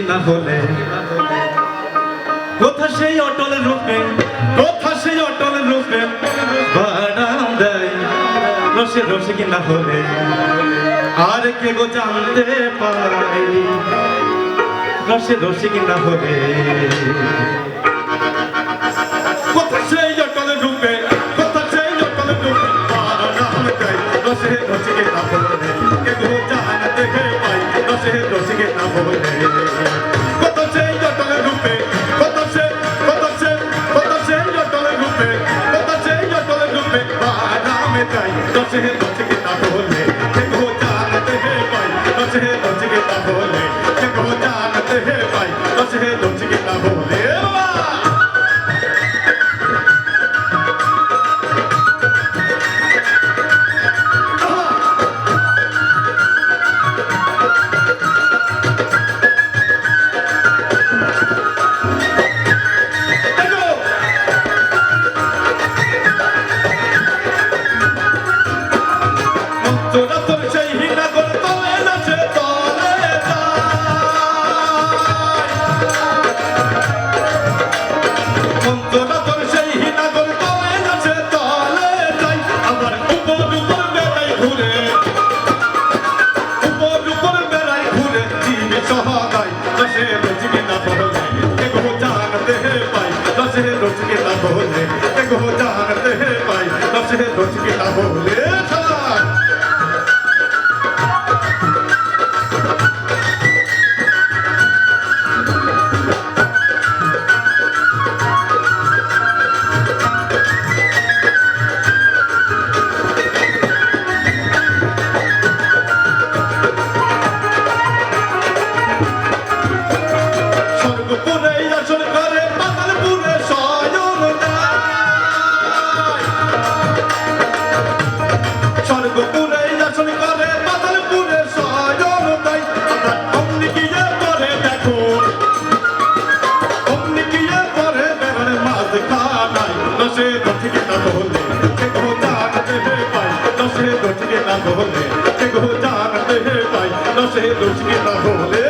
না হলে? কোথা সেই অটল রূপে, কোথা সেই অটল রূপে বারান্দায় রসে রসে কি না হলে? আর কে গো জানতে পারি? রসে রসে কি না হলে? Don't you hear, don't you get that hole? Don't you hear, don't you get that hole? সহায় দশে রোজকে না বলে দেখো জানতে হে পাই, দশে রোজকে না বলে দেখো জানতে হে পাই, দশে রোজকে না বলে সহায় দশে দশকে না হলে সে কো জান দেহে পাই, দশে দশকে না হলে সে কো জান দেহে পাই, দশে দশকে না হলে